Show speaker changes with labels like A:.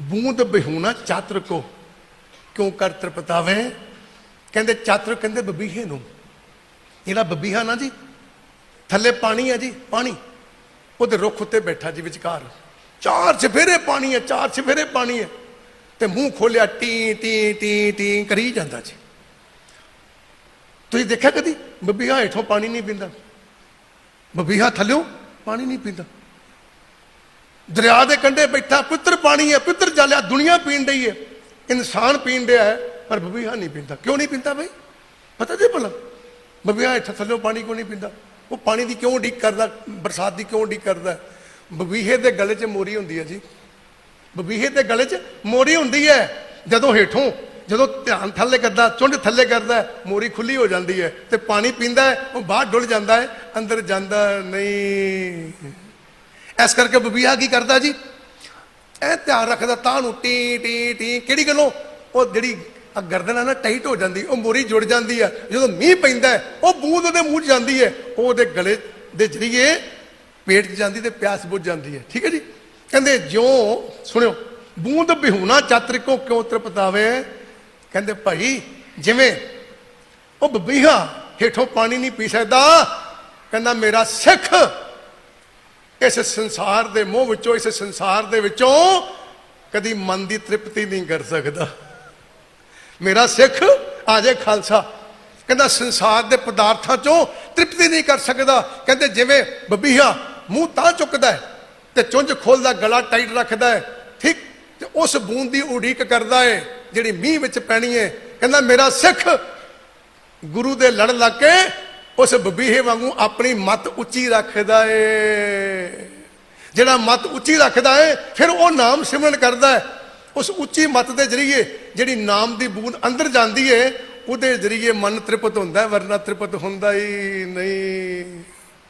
A: ਬੂੰਦ ਬਿਹੂਣਾ ਚਾਤਰ ਕੋ। ਕਿਉਂ ਕਰ ਤ੍ਰਿਪਤਾਵੇ? ਕਹਿੰਦੇ ਚਾਤਰ ਕਹਿੰਦੇ ਬਬੀਹੇ ਨੂੰ। ਜਿਹੜਾ ਬਬੀਹਾ ਨਾ ਜੀ, ਥੱਲੇ ਪਾਣੀ ਹੈ ਜੀ, ਪਾਣੀ। ਉਹਦੇ ਰੁੱਖ ਉੱਤੇ ਬੈਠਾ ਜੀ ਵਿਚਕਾਰ। ਚਾਰ ਚਫੇਰੇ ਪਾਣੀ ਹੈ ਚਾਰ ਚਫੇਰੇ ਪਾਣੀ ਹੈ ਤੇ ਮੂੰਹ ਖੋਲਿਆ, ਟੀ ਟੀ ਟੀ ਟੀ ਕਰੀ ਜਾਂਦਾ ਜੀ। ਤੁਸੀਂ ਦੇਖਿਆ ਕਦੀ? ਬਬੀਹਾ ਹੇਠੋਂ ਪਾਣੀ ਨਹੀਂ ਪੀਂਦਾ। ਬਬੀਹਾ ਥੱਲਿਓ ਪਾਣੀ ਨਹੀਂ ਪੀਂਦਾ। ਦਰਿਆ ਦੇ ਕੰਢੇ ਬੈਠਾ, ਪੁੱਤਰ ਪਾਣੀ ਹੈ, ਪੁੱਤਰ ਜਲਿਆ ਦੁਨੀਆ ਪੀਣ ਡਈ ਹੈ। ਇਨਸਾਨ ਪੀਣ ਡਿਆ ਹੈ, ਪਰ ਬਬੀਹਾ ਨਹੀਂ ਪੀਂਦਾ। ਕਿਉਂ ਨਹੀਂ ਪੀਂਦਾ ਬਈ? ਪਤਾ ਜੇ ਭਲਾ? ਬਬੀਹਾ ਹੇਠ ਥੱਲੇ ਪਾਣੀ ਕਿਉਂ ਨਹੀਂ ਪੀਂਦਾ? ਉਹ ਪਾਣੀ ਦੀ ਕਿਉਂ ਉਡੀਕ ਕਰਦਾ? ਬਰਸਾਤ ਦੀ ਕਿਉਂ ਉਡੀਕ ਕਰਦਾ? ਬਬੀਹੇ ਦੇ ਗਲੇ 'ਚ ਮੋਰੀ ਹੁੰਦੀ ਹੈ ਜੀ। ਬਬੀਹੇ ਦੇ ਗਲੇ 'ਚ ਮੋਰੀ ਹੁੰਦੀ ਹੈ। ਜਦੋਂ ਹੇਠੋਂ, ਜਦੋਂ ਧਿਆਨ ਥੱਲੇ ਕਰਦਾ, ਚੁੰਡ ਥੱਲੇ ਕਰਦਾ, ਮੋਰੀ ਖੁੱਲੀ ਹੋ ਜਾਂਦੀ ਹੈ ਤੇ ਪਾਣੀ ਪੀਂਦਾ ਉਹ ਬਾਹਰ ਡੁੱਲ ਜਾਂਦਾ ਹੈ, ਅੰਦਰ ਜਾਂਦਾ ਨਹੀਂ। ਇਸ ਕਰਕੇ ਬਬੀਹਾ ਕੀ ਕਰਦਾ ਜੀ? ਇਹ ਧਿਆਨ ਰੱਖਦਾ ਤਾਂ ਨੂੰ ਟੀ ਟੀ ਟੀ। ਕਿਹੜੀ ਗੱਲੋਂ? ਉਹ ਜਿਹੜੀ ਆ ਗਰਦਨ ਆ ਨਾ, ਟਾਈਟ ਹੋ ਜਾਂਦੀ, ਉਹ ਮੋਰੀ ਜੁੜ ਜਾਂਦੀ ਆ। ਜਦੋਂ ਮੀਂਹ ਪੈਂਦਾ ਉਹ ਬੂੰਦ ਉਹਦੇ ਮੂੰਹ 'ਚ ਜਾਂਦੀ ਹੈ। ਉਹ ਉਹਦੇ ਗਲੇ ਦੇ ਜਰੀਏ ਪੇਟ 'ਚ ਜਾਂਦੀ ਤੇ ਪਿਆਸ ਬੁੱਝ ਜਾਂਦੀ ਹੈ। ਠੀਕ ਹੈ ਜੀ? ਕਹਿੰਦੇ, ਜਿਉਂ, ਸੁਣਿਓ, ਬੂੰਦ ਬਿਹੂਣਾ ਚਾਤਰਿਕੋ ਕਿਉਂ ਤ੍ਰਿਪਤਾਵੇ? ਕਹਿੰਦੇ, ਭਾਈ, ਜਿਵੇਂ ਉਹ ਬਬੀਹਾ ਹੇਠੋਂ ਪਾਣੀ ਨਹੀਂ ਪੀ ਸਕਦਾ, ਕਹਿੰਦਾ, ਮੇਰਾ ਸਿੱਖ ਇਸ ਸੰਸਾਰ ਦੇ ਮੋਹ ਵਿੱਚੋਂ, ਇਸ ਸੰਸਾਰ ਦੇ ਵਿੱਚੋਂ ਕਦੀ ਮਨ ਦੀ ਤ੍ਰਿਪਤੀ ਨਹੀਂ ਕਰ ਸਕਦਾ। ਮੇਰਾ ਸਿੱਖ ਆ ਆਜੇ ਖਾਲਸਾ। ਕਹਿੰਦਾ ਸੰਸਾਰ ਦੇ ਪਦਾਰਥਾਂ ਚੋਂ ਤ੍ਰਿਪਤੀ ਨਹੀਂ ਕਰ ਸਕਦਾ। ਕਹਿੰਦੇ ਜਿਵੇਂ ਬਬੀਹਾ ਮੂੰਹ ਤਾਂ ਚੁੱਕਦਾ ਹੈ ਤੇ ਚੁੰਝ ਖੋਲਦਾ, ਗਲਾ ਟਾਈਟ ਰੱਖਦਾ ਹੈ, ਠੀਕ ਤੇ ਉਸ ਬੂੰਦ ਦੀ ਉਡੀਕ ਕਰਦਾ ਹੈ ਜਿਹੜੀ ਮੀਂਹ ਵਿੱਚ ਪੈਣੀ ਹੈ। ਕਹਿੰਦਾ ਮੇਰਾ ਸਿੱਖ ਗੁਰੂ ਦੇ ਲੜ ਲੱਗ ਕੇ ਉਸ ਬਬੀਹੇ ਵਾਂਗੂ ਆਪਣੀ ਮਤ ਉੱਚੀ ਰੱਖਦਾ ਏ। ਜਿਹੜਾ ਮਤ ਉੱਚੀ ਰੱਖਦਾ ਏ, ਫਿਰ ਉਹ ਨਾਮ ਸਿਮਰਨ ਕਰਦਾ ਹੈ ਉਸ ਉੱਚੀ ਮਤ ਦੇ ਜਰੀਏ ਜਿਹੜੀ ਨਾਮ ਦੀ ਬੂੰਦ ਅੰਦਰ ਜਾਂਦੀ ਏ, ਉਹਦੇ ਜਰੀਏ ਮਨ ਤ੍ਰਿਪਤ ਹੁੰਦਾ ਵਰਨਾ ਤ੍ਰਿਪਤ ਹੁੰਦਾ ਹੀ ਨਹੀਂ।